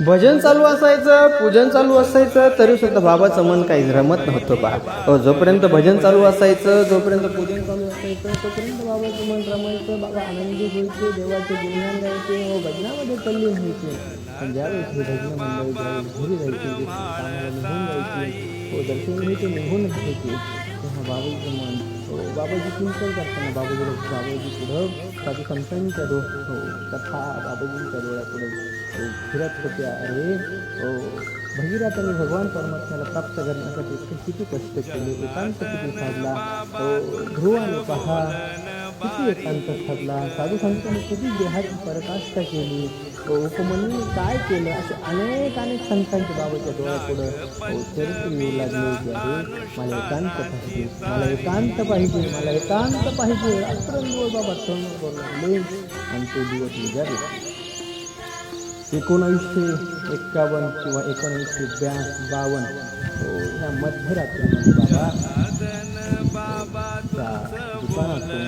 भजन चालू असायचं पूजन चालू असायचं तरी सुद्धा बाबाचं मन काही रमत नव्हतं बा. जोपर्यंत भजन चालू असायचं जोपर्यंत पूजन चालू असायचं तोपर्यंत बाबाचं मन रमायचं बाबा आनंदी व्हायचे देवाचे गुणगान गायचे व भजनामध्ये तल्लीन व्हायचे. पण ज्यावेळेस हे भजन मंडळी ज्यावेळेस घरी जायचे कामाला निघून जायचे व दर्शन घ्यायचे निघून घ्यायचे तेव्हा बाबाचं मन हो, बाबाजी चिंतन करताना बाबाजी बाबाजी पुढं साधू संतांच्या डो कथा बाबाजींच्या डोळ्यापुढं फिरत होत्या अरे हो भगीरथाने भगवान परमात्म्याला प्राप्त करण्यासाठी किती कष्ट केले एकांत किती साधला ध्रुवाने पहा किती एकांत साधला साधू संतांनी किती देहाची पराकाष्ठा केली उपमनी काय केलं असे अनेक अनेक संतांच्या बाबाच्या डोळ्यापुढं चरित्र येऊ लागले आहे मला एकांत पाहिजे मला एकांत पाहिजे मला एकांत पाहिजे. रात्रंदिवस बाबा तरुण करू लागले आणि तो दिवस निघाले. एकोणावीसशे एक्कावन्न किंवा एकोणावीसशे ब्या बावन्न. हो ह्या मध्यरात्रीमध्ये बाबा दुकानातून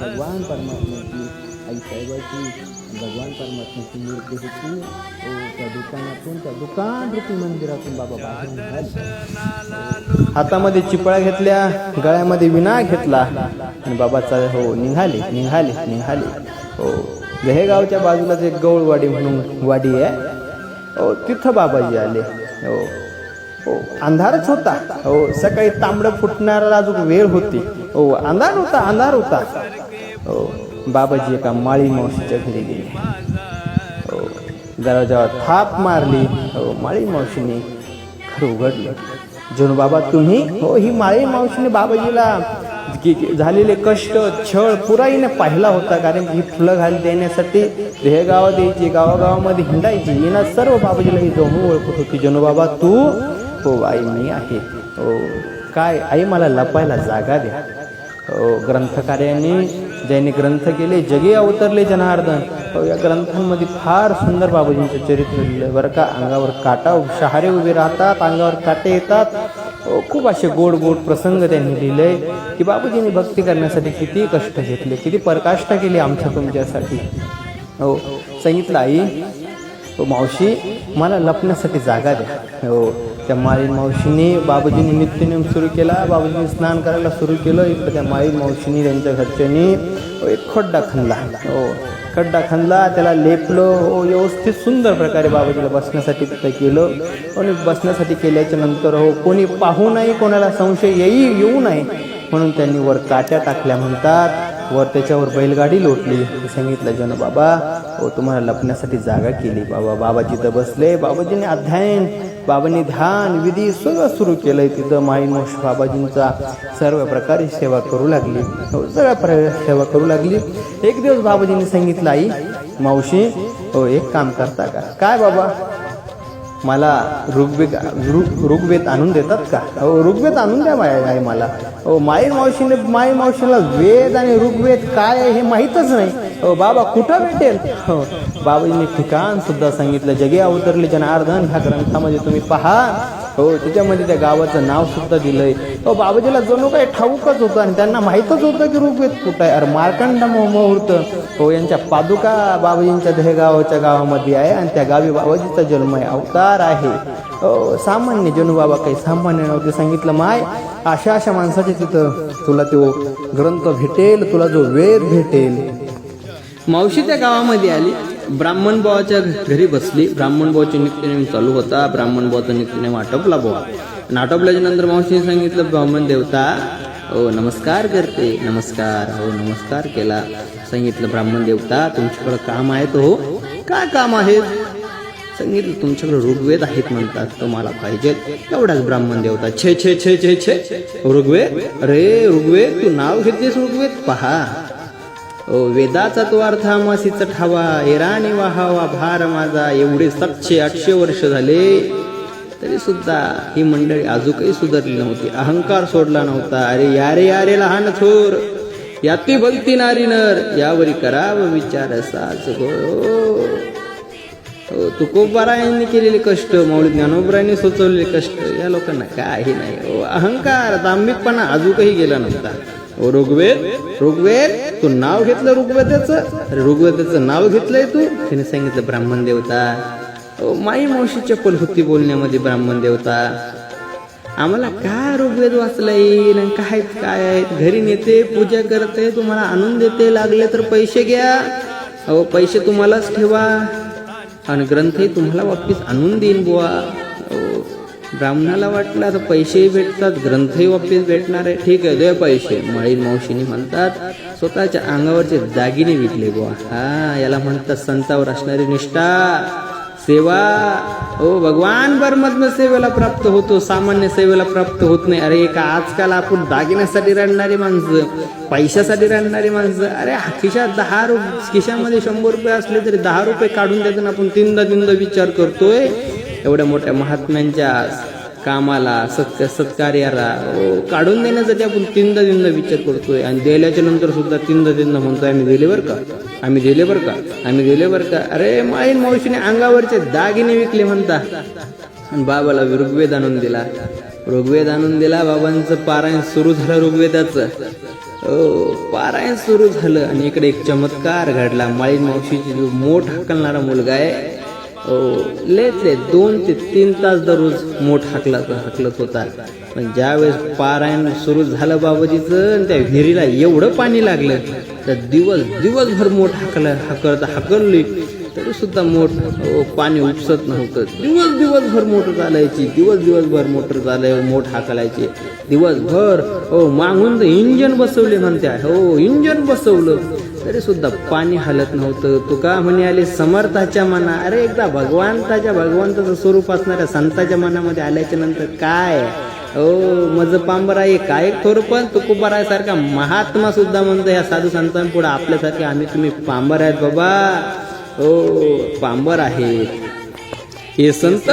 भगवान परमात्म्याची आई साहेबाची भगवान परमात्म्याची मूर्ती होती हो त्या दुकानातून त्या दुकान रूपी मंदिरातून बाबा हातामध्ये चिपळ्या घेतल्या गळ्यामध्ये विना घेतला आणि बाबाचा हो निघाले निघाले निघाले. हो. दहेगावच्या बाजूलाच एक गौळवाडी म्हणून वाडी आहे हो तिथं बाबाजी आले. हो. हो अंधारच होता. हो सकाळी तांबडं फुटणारा अजून वेळ होती. हो अंधार होता अंधार होता. हो बाबाजी एका माळी मावशीच्या घरी गेले. हो दरवाजावर थाप मारली. हो माळी मावशीने घर उघडलं. जणू बाबा तुम्ही? हो ही माळी मावशीने बाबाजीला की- झालेले कष्ट छळ पुराईने पाहिला होता. कारण ही फुलं घाल देण्यासाठी हे गावात यायची गावागावामध्ये हिंडायची. हिना सर्व बाबाजीला ही जमू ओळखत होती. जनू बाबा तू? हो आई मी आहे. हो काय? आई मला लपायला जागा द्या. हो ग्रंथकार्याने ज्यांनी ग्रंथ केले जगे अवतरले जनार्दन. या ग्रंथांमध्ये फार सुंदर बाबूजींचं चरित्र लिहिलं बरं का. अंगावर काटा शहारे उभे राहतात अंगावर काटे येतात. खूप असे गोड गोड प्रसंग त्यांनी लिहिले की बाबाजींनी भक्ती करण्यासाठी किती कष्ट घेतले किती परकाष्ठा केली आमच्या तुमच्यासाठी. हो सांगितलं आई हो मावशी मला लपण्यासाठी जागा द्या. हो त्या माळीन मावशीने बाबाजींनी नित्यनेम सुरू केला. बाबाजींनी स्नान करायला सुरू केलं. इकडं त्या माळी मावशीने त्यांच्या घरच्यांनी एक खड्डा खणला. हो खड्डा खणला. त्याला लेपलं. हो व्यवस्थित सुंदर प्रकारे बाबाजीला बसण्यासाठी तिथं केलं. आणि बसण्यासाठी केल्याच्यानंतर हो कोणी पाहू नये कोणाला संशय येई येऊ नये म्हणून त्यांनी वर काट्या टाकल्या म्हणतात. वर त्याच्यावर बैलगाडी लोटली. सांगितलं जन बाबा हो तुम्हाला लपण्यासाठी जागा केली. बाबा बाबाजी तर बसले बाबाजीने अध्ययन बाबांनी ध्यान विधी सगळं सुरू केलंय. तिथं माई मोश बाबाजींचा सर्व प्रकारे सेवा करू लागली. हो सगळ्या प्रकारे सेवा करू लागली. एक दिवस बाबाजींनी सांगितलं आई मावशी हो एक काम करता का? काय बाबा? मला ऋग्वेद ऋ- ऋग्वेद आणून देतात का? हो ऋग्वेद आणून द्या माय आई मला. हो माई मावशीने माई मावशीला वेद आणि ऋग्वेद काय आहे हे माहीतच नाही. हो बाबा कुठं भेटेल? हो बाबाजीने ठिकाण सुद्धा सांगितलं. जगे अवतरले जनार्दन ह्या ग्रंथामध्ये तुम्ही पहा. हो त्याच्यामध्ये त्या गावाचं नाव सुद्धा दिलंय. हो बाबाजीला जणू काही ठाऊकच होतं आणि त्यांना माहीतच होतं की ऋग्वेद कुठं आहे. अरे मार्कंड मुहूर्त. हो यांच्या पादुका बाबाजींच्या दहेगावच्या गावामध्ये आहे आणि त्या गावी बाबाजीचा जन्म आहे अवतार आहे. हो सामान्य जणू बाबा काही सामान्य नव्हते सांगितलं. माय अशा अशा माणसाचे तिथं तुला तो ग्रंथ भेटेल तुला जो वेद भेटेल. मावशी त्या गावामध्ये आली? ब्राह्मण भावाच्या घरी बसली. ब्राह्मण भावाचे नित्यनेम चालू होता. ब्राह्मण भावाचा नित्यनेम आटोपला बुवा. आणि आटोपल्याच्या नंतर मावशीने सांगितलं ब्राह्मण देवता हो नमस्कार करते. नमस्कार हो नमस्कार केला. सांगितलं ब्राह्मण देवता तुमच्याकडं काम आहे तो हो. काय काम आहे सांगितलं तुमच्याकडे ऋग्वेद आहेत म्हणतात तो मला पाहिजे एवढाच ब्राह्मण देवता. छे छे छे छे छे. ऋग्वेद? अरे ऋग्वेद तू नाव घेतेस ऋग्वेद? पहा. वेदाचा तो अर्थ आमासीचा ठावा. एराने वाहावा भार माझा. एवढे सातशे आठशे वर्ष झाले. तरी सुद्धा ही मंडळी अजूनही सुधारली नव्हती. अहंकार सोडला नव्हता. अरे यारे यारे लहान थोर. याती भक्ती नारी नर. यावरी कराव विचार साच हो. हो, तुकोबारायांनी केलेले कष्ट मौली ज्ञानोबरांनी सुचवलेले कष्ट या लोकांना काही नाही. ओ अहंकार दांभिकपणा अजूनही गेला नव्हता. ऋग्वेद? ऋग्वेद? तू नाव घेतलं ऋग्वेदाचं? अरे ऋग्वेदाचं नाव घेतलंय तू? तिने सांगितलं ब्राह्मण देवता. माई मावशी चप्पल होती बोलण्यामध्ये ब्राह्मण देवता. आम्हाला काय ऋग्वेद वाचला येईल आणि काय काय आहेत? घरी नेते पूजा करते तुम्हाला आणून देते लागले तर पैसे घ्या. अहो पैसे तुम्हालाच ठेवा. आणि ग्रंथही तुम्हाला वापस आणून देईन बुवा. ब्राह्मणाला वाटलं आता पैसेही भेटतात ग्रंथही वापस भेटणार आहे. ठीक आहे दे पैसे. मळी मावशीने म्हणतात स्वतःच्या अंगावरचे दागिने विकले बुवा. हा याला म्हणतात संतावर असणारी निष्ठा. सेवा. ओ भगवान परमात्मा सेवेला प्राप्त होतो. सामान्य सेवेला प्राप्त होत नाही. अरे का आजकाल आपण दागिन्यासाठी रडणारी माणसं पैशासाठी रडणारी माणसं. अरे खिशात दहा रुपये खिशामध्ये शंभर रुपये असले तरी दहा रुपये काढून त्यातून आपण तीनदा तीनदा विचार करतोय. एवढ्या मोठ्या महात्म्यांच्या कामाला सत्य सत्कार्याला हो, काढून काढून देण्यासाठी आपण तीनदा तीनदा विचार करतोय. आणि दिल्याच्या नंतर सुद्धा तीनदा तीनदा म्हणतोय आम्ही दिले बरं का? आम्ही दिले बरं का? आम्ही दिले बरं का? अरे माईन मावशीने अंगावरचे दागिने विकले म्हणता. आणि बाबाला ऋग्वेद आणून दिला. ऋग्वेद आणून दिला बाबांचं पारायण सुरू झालं ऋग्वेदाचं. ओ पारायण सुरू झालं आणि इकडे एक चमत्कार घडला. माळीन मावशीची जो मोठ हकलणारा मुलगा आहे लेच ले दोन ते तीन तास दररोज मोठ हाकलत हाकलत होता. पण ज्यावेळेस पारायण सुरू झालं बाबाजीचं आणि त्या विहिरीला एवढं पाणी लागलं तर दिवस दिवसभर मोठ हाकल हाकलत हाकलली तरी सुद्धा मोठ पाणी उपसत नव्हतं. दिवस दिवसभर मोटर चालायची दिवस दिवसभर मोटर चालाय मोठ हाकलायची. दिवसभर हो मागून तर इंजन बसवले म्हणत्या. हो इंजन बसवलं. तरी सुद्धा पाणी हालत नव्हतं. तुका म्हणे आले समर्थाच्या मना अरे एकदा भगवंताच्या भगवंताचं स्वरूप असणाऱ्या संताच्या मनामध्ये आल्याच्यानंतर काय? हो मज पांबर आहे काय थोर पण तुकोबारायसारखा महात्मा सुद्धा म्हणतो या साधू संतांपुढे आपल्यासारखे आम्ही तुम्ही पांबर आहेत बाबा. ओ पांबर आहेत. हे संत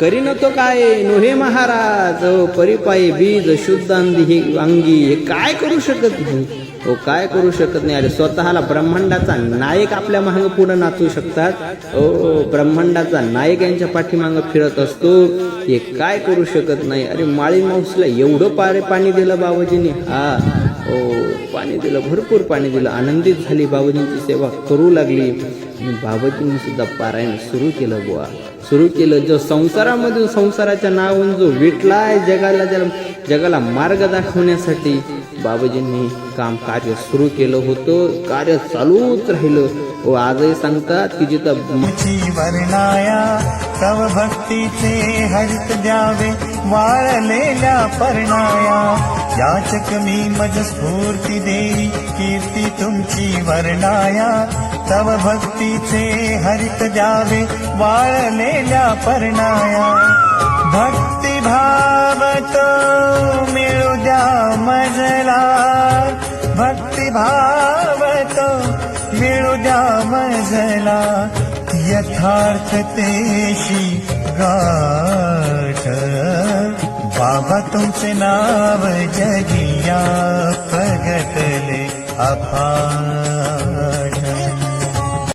करी तो काय? नोहे महाराज? हो परिपाई बीज शुद्ध अंधी हे अंगी हे काय करू शकत नाही? तो काय करू शकत नाही? अरे स्वतःला ब्रह्मांडाचा नायक आपल्या मागं पुढे नाचू शकतात. ओ ब्रह्मांडाचा नायक यांच्या पाठीमागं फिरत असतो. हे काय करू शकत नाही? अरे माळी माऊसला एवढं पारे पाणी दिलं बाबाजीने. हा. ओ पाणी दिलं भरपूर पाणी दिलं. आनंदित झाली बाबाजींची सेवा करू लागली. आणि बाबाजींनी सुद्धा पारायण सुरू केलं बुवा. सुरू केलं. जो संसारामधून संसाराच्या नावून जो विटलाय जगाला जर जगाला मार्ग दाखवण्यासाठी बाबाजींनी काम कार्य सुरू केलं होतं. कार्य चालूच राहिलं. व आजही सांगतात की जिथं तव भक्तीचे हरित द्यावे वाळलेल्या परणाया. याचक मी मज स्फूर्ती देवी कीर्ती तुमची वर्णाया. तव भक्तीचे हरित द्यावे वाळलेल्या पर्णाया. भक्ती भाव तो मिळू द्या मजला. भक्ती भाव तो मिळू द्या मजला. यथार्थतेशी गाठ. बाबा तुमचे नाव जगिया प्रगटले अपार.